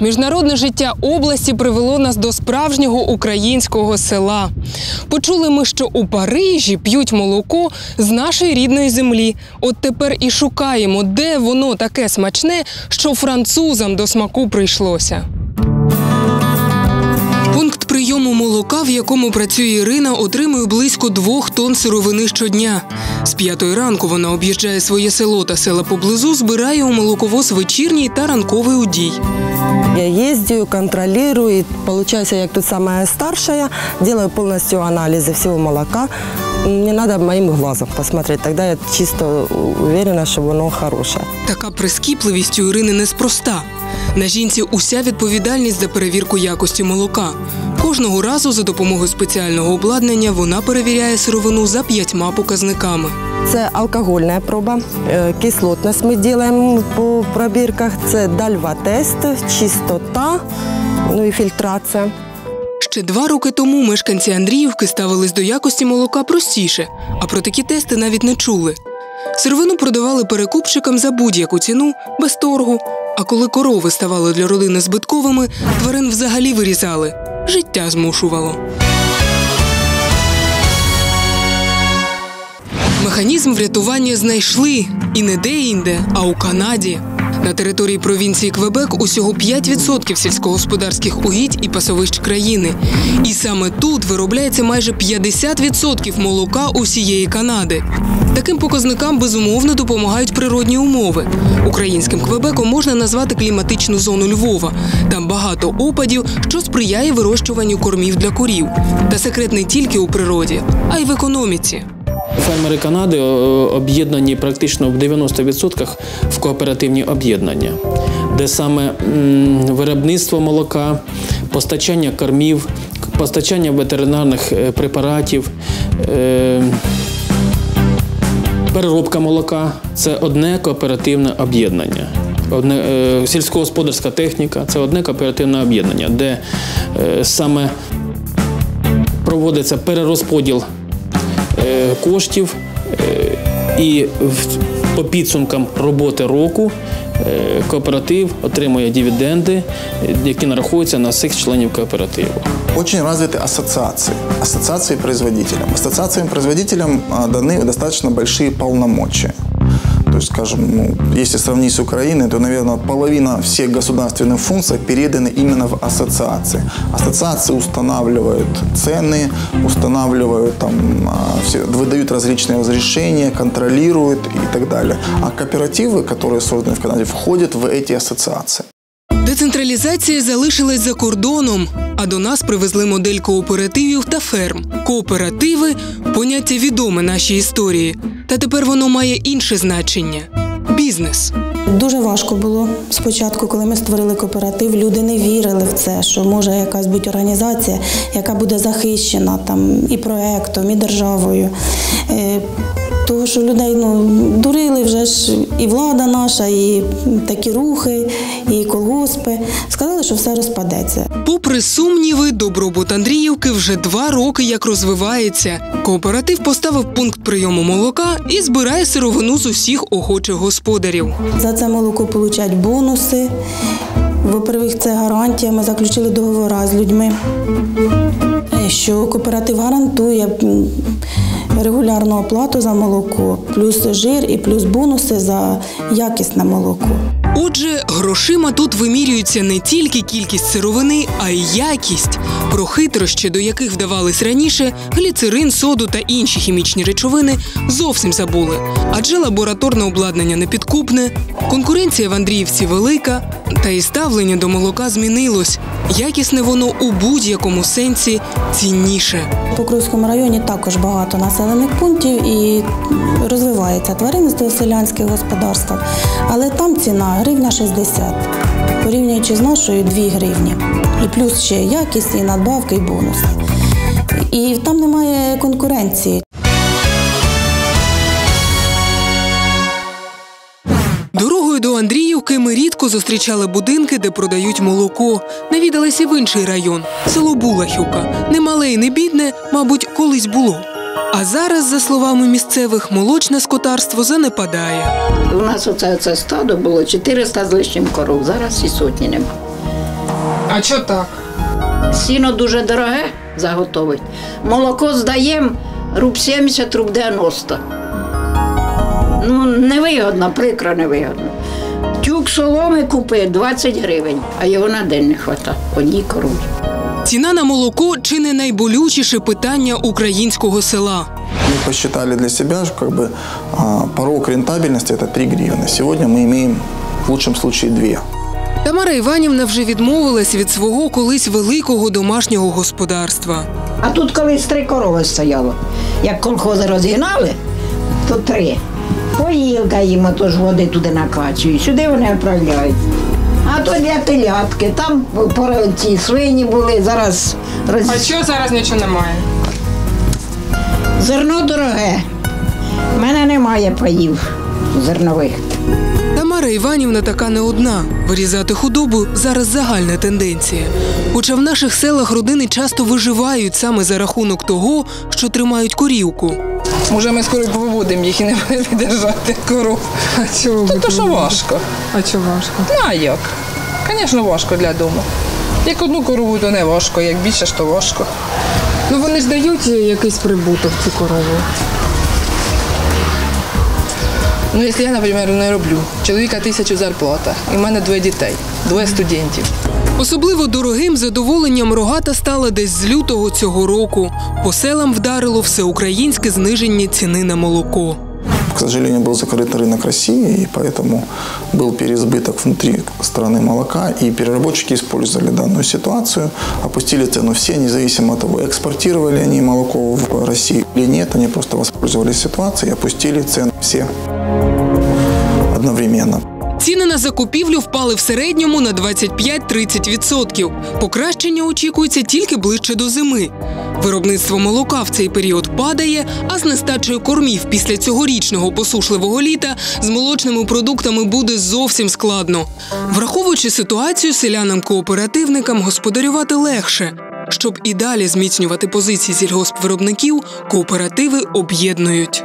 Міжнародне життя області привело нас до справжнього українського села. Почули ми, що у Парижі п'ють молоко з нашої рідної землі. От тепер і шукаємо, де воно таке смачне, що французам до смаку прийшлося. Пункт молока, в якому працює Ірина, отримує близько двох тонн сировини щодня. З п'ятої ранку вона об'їжджає своє село та села поблизу, збирає у молоковоз вечірній та ранковий удій. Я їздю, контролюю, і виходить, як тут самая старшая, делаю повністю аналізи всього молока. Мне надо моим глазом посмотреть, тогда я чисто уверена, что оно хорошее. Така прискіпливість у Ірини неспроста. На жінці уся відповідальність за перевірку якості молока. Кожного разу за допомогою спеціального обладнання вона перевіряє сировину за п'ятьма показниками. Це алкогольна проба, е, кислотність ми робимо по пробірках, це дальва-тест, чистота, ну і фільтрація. Ще два роки тому мешканці Андріївки ставились до якості молока простіше, а про такі тести навіть не чули. Сировину продавали перекупщикам за будь-яку ціну без торгу. А коли корови ставали для родини збитковими, тварин взагалі вирізали. Життя змушувало. Механізм врятування знайшли і не де-інде, а у Канаді. На території провінції Квебек усього 5% сільськогосподарських угідь і пасовищ країни. І саме тут виробляється майже 50% молока усієї Канади. Таким показникам безумовно допомагають природні умови. Українським Квебеком можна назвати кліматичну зону Львова. Там багато опадів, що сприяє вирощуванню кормів для корів. Та секрет не тільки у природі, а й в економіці. Фермери Канади об'єднані практично в 90% в кооперативні об'єднання, де саме виробництво молока, постачання кормів, постачання ветеринарних е, препаратів. е, Переробка молока це одне кооперативне об'єднання. Одне, е, сільськогосподарська техніка це одне кооперативне об'єднання, де е, саме проводиться перерозподіл е, коштів е, і по підсумкам роботи року е, кооператив отримує дивіденди, е, які нарахуються на всіх членів кооперативу. Очень развиты ассоциации, ассоциации производителям. Ассоциациям производителям даны достаточно большие полномочия. То есть, скажем, ну, если сравнить с Украиной, то, наверное, половина всех государственных функций переданы именно в ассоциации. Ассоциации устанавливают цены, устанавливают там, а, все, выдают различные разрешения, контролируют и так далее. А кооперативы, которые созданы в Канаде, входят в эти ассоциации. Децентралізація залишилась за кордоном, а до нас привезли модель кооперативів та ферм. Кооперативи поняття відоме нашій історії, та тепер воно має інше значення бізнес. Дуже важко було спочатку, коли ми створили кооператив. Люди не вірили в це, що може якась бути організація, яка буде захищена там і проектом, і державою. Тому що людей ну, дурили вже ж і влада наша, і такі рухи, і колгоспи. Сказали, що все розпадеться. Попри сумніви, добробут Андріївки вже два роки як розвивається. Кооператив поставив пункт прийому молока і збирає сировину з усіх охочих господарів. За це молоко получать бонуси. Во-первых, це гарантія. Ми заключили договори з людьми, е, що кооператив гарантує регулярну оплату за молоко, плюс жир і плюс бонуси за якісне молоко. Отже, грошима тут вимірюється не тільки кількість сировини, а й якість. Про хитрощі, до яких вдавались раніше, гліцерин, соду та інші хімічні речовини зовсім забули. Адже лабораторне обладнання непідкупне, конкуренція в Андріївці велика, та і ставлення до молока змінилось. Якісне воно у будь-якому сенсі цінніше. У Покровському районі також багато населених пунктів і розвивається тваринництво селянських господарствах, але там ціна гривня 60, порівнюючи з нашою 2 гривні. І плюс ще якість, і надбавки, і бонус. І там немає конкуренції. Дорогою до Андріївки ми рідко зустрічали будинки, де продають молоко. Навідалися в інший район село Булахівка. Не мале і не бідне, мабуть, колись було. А зараз, за словами місцевих, молочне скотарство занепадає. У нас оце, це стадо було 400 з лишнім коров, зараз і сотні нема. А що так? Сіно дуже дороге заготовить. Молоко здаємо руб 70, руб 90. Ну, невигодно, прикро невигодно. Тюк соломи купив 20 гривень, а його на день не вистачає. Одній корові. Ціна на молоко чи не найболючіше питання українського села. Мы посчитали для себя, что как бы а, порог рентабельности это 3 гривны. Сегодня мы имеем в лучшем случае 2. Тамара Іванівна вже відмовилась від свого колись великого домашнього господарства. А тут колись три корови стояло. Як колхози розігнали, то три. Поїлка їм отож води туди накачують, сюди вони відправляють. А то для телятки, там ці свині були, зараз роз... що зараз нічого немає? зерно дороге. У мене немає паїв зернових. Тамара Іванівна така не одна. Вирізати худобу зараз загальна тенденція. Хоча в наших селах родини часто виживають саме за рахунок того, що тримають корівку. Може, ми скоро повиводимо їх і не будемо держати коров. А чого Та то що важко. А чого важко? Ну, а як? Звісно, важко для дому. Як одну корову, то не важко, як більше, то важко. Ну вони ж дають якийсь прибуток ці корови. Ну, якщо я, наприклад, не роблю, чоловіка тисячу зарплата, і в мене двоє дітей, двоє студентів. Особливо дорогим задоволенням рогата стала десь з лютого цього року. По селам вдарило всеукраїнське зниження ціни на молоко. К сожалению, был закрыт рынок России, и поэтому был переизбыток внутри страны молока, и переработчики использовали данную ситуацию, опустили цену все, независимо от того, экспортировали они молоко в Россию или нет, они просто воспользовались ситуацией и опустили цены все одновременно. Ціни на закупівлю впали в середньому на 25-30%. Покращення очікується тільки ближче до зими. Виробництво молока в цей період падає, а з нестачею кормів після цьогорічного посушливого літа з молочними продуктами буде зовсім складно. Враховуючи ситуацію, селянам-кооперативникам господарювати легше. Щоб і далі зміцнювати позиції сільгоспвиробників, кооперативи об'єднують.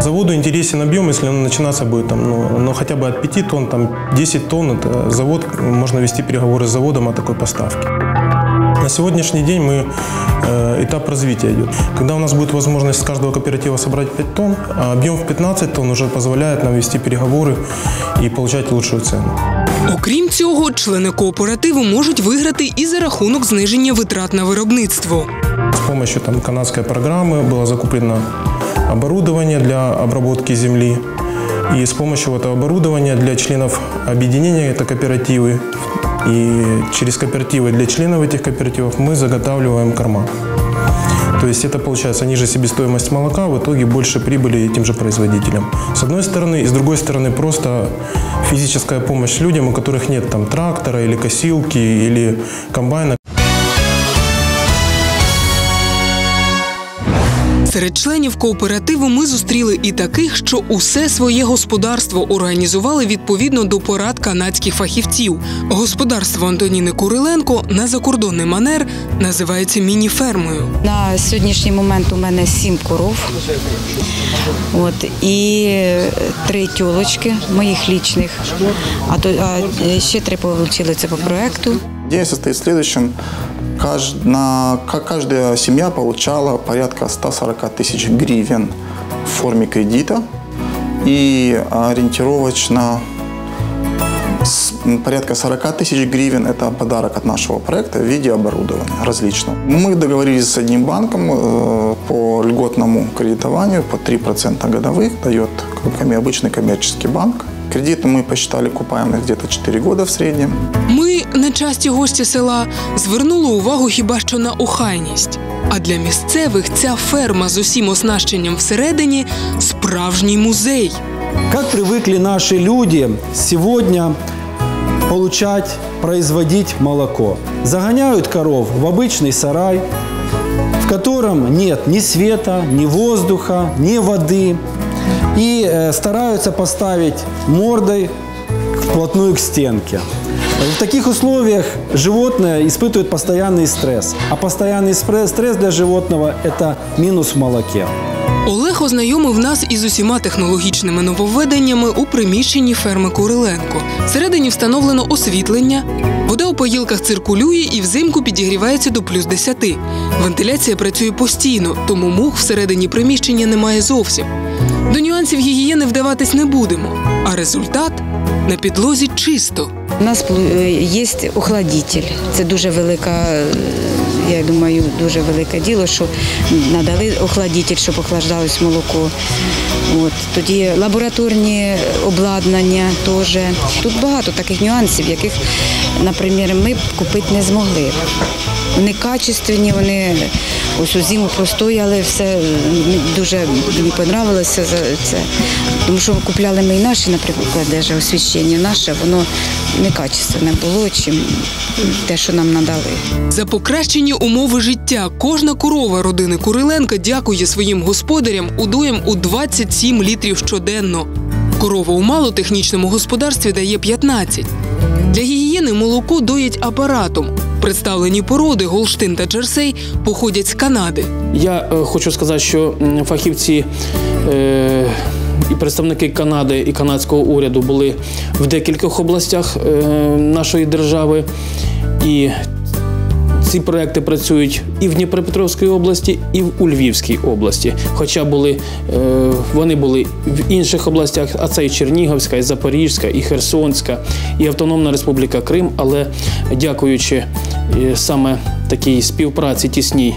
Заводу интересен объем, если он начинаться будет там, ну, ну, хотя бы от 5 тонн, там 10 тонн, это завод, можно вести переговоры с заводом о такой поставке. На сегодняшний день мы, э, этап развития идет. Когда у нас будет возможность с каждого кооператива собрать 5 тонн, а объем в 15 тонн уже позволяет нам вести переговоры и получать лучшую цену. Окрім цього, члени кооперативу можуть виграти і за рахунок зниження витрат на виробництво. С помощью там, канадской программы было закуплено оборудование для обработки земли. И с помощью этого оборудования для членов объединения, это кооперативы, и через кооперативы для членов этих кооперативов мы заготавливаем корма. То есть это получается ниже себестоимость молока, в итоге больше прибыли этим же производителям. С одной стороны, и с другой стороны просто физическая помощь людям, у которых нет там трактора или косилки или комбайна. Серед членів кооперативу ми зустріли і таких, що усе своє господарство організували відповідно до порад канадських фахівців. Господарство Антоніни Куриленко на закордонний манер називається міні-фермою. На сьогоднішній момент у мене сім коров. От, і три тюлочки моїх лічних, а, то, а ще три отримали це по проекту. Идея состоит в следующем. Кажд- на- ка- Каждая семья получала порядка 140 тысяч гривен в форме кредита и ориентировочно порядка 40 тысяч гривен – это подарок от нашего проекта в виде оборудования различного. Мы договорились с одним банком э, по льготному кредитованию по 3% годовых, дает обычный коммерческий банк. Кредит мы посчитали купаемость где-то 4 года в среднем. Ми, нечасті гості села, звернули увагу хіба що на охайність. А для місцевих ця ферма з усім оснащенням всередині справжній музей. Как привыкли наши люди сегодня получать, производить молоко? Загоняют коров в обычный сарай, в котором нет ни света, ни воздуха, ни воды. И э, стараются поставить мордой вплотную к стенке. В таких условиях животное испытывает постоянный стресс. А постоянный спре- стресс для животного – это минус в молоке. Олег ознайомив нас із усіма технологічними нововведеннями у приміщенні ферми Куриленко. Всередині встановлено освітлення, вода у поїлках циркулює і взимку підігрівається до плюс 10. Вентиляція працює постійно, тому мух всередині приміщення немає зовсім. До нюансів гігієни вдаватись не будемо, а результат на підлозі чисто. У нас е, є охладитель. Це дуже велика, я думаю, дуже велике діло, що надали охладитель, щоб охлаждалось молоко. От. Тоді лабораторні обладнання теж. Тут багато таких нюансів, яких, наприклад, ми купити не змогли. Вони качественні, вони ось у зиму простояли, все дуже мені понравилося за це. Тому що купляли ми і наші, наприклад, даже освіщення наше, воно некачественне було, чим те, що нам надали. За покращені умови життя кожна корова родини Куриленка дякує своїм господарям удоєм у 27 літрів щоденно. Корова у малотехнічному господарстві дає 15. Для гігієни молоко доять апаратом. Представлені породи Голштин та Джерсей походять з Канади. Я е, хочу сказати, що фахівці е, і представники Канади і канадського уряду були в декількох областях е, нашої держави. І ці проекти працюють і в Дніпропетровській області, і в у Львівській області. Хоча були, е, вони були в інших областях, а це і Чернігівська, і Запорізька, і Херсонська, і Автономна Республіка Крим. Але дякуючи е, саме такій співпраці тісній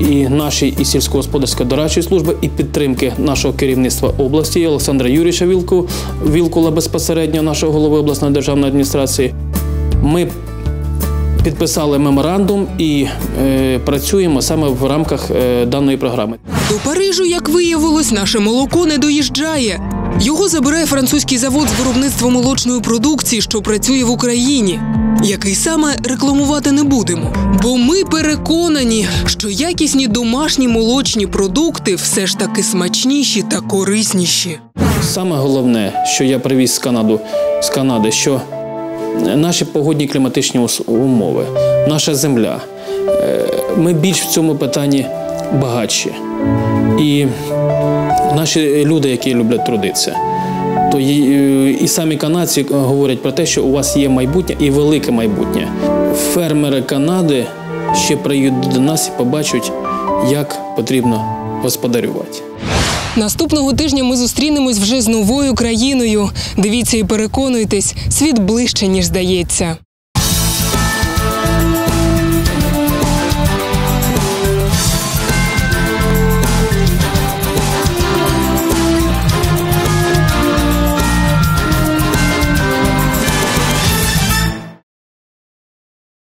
і нашій і сільськогосподарської дорадчої служби, і підтримки нашого керівництва області і Олександра Юрійовича Вілку, Вілкула безпосередньо нашого голови обласної державної адміністрації. Ми підписали меморандум і е, працюємо саме в рамках е, даної програми. До Парижу, як виявилось, наше молоко не доїжджає. Його забирає французький завод з виробництва молочної продукції, що працює в Україні. Який саме рекламувати не будемо, бо ми переконані, що якісні домашні молочні продукти все ж таки смачніші та корисніші. Саме головне, що я привіз з Канаду, з Канади, що наші погодні кліматичні умови, наша земля. Е, Ми більш в цьому питанні багатші. І наші люди, які люблять трудитися, то е, і самі канадці говорять про те, що у вас є майбутнє і велике майбутнє. Фермери Канади ще приїдуть до нас і побачать, як потрібно господарювати. Наступного тижня ми зустрінемось вже з новою країною. Дивіться і переконуйтесь, світ ближче ніж здається.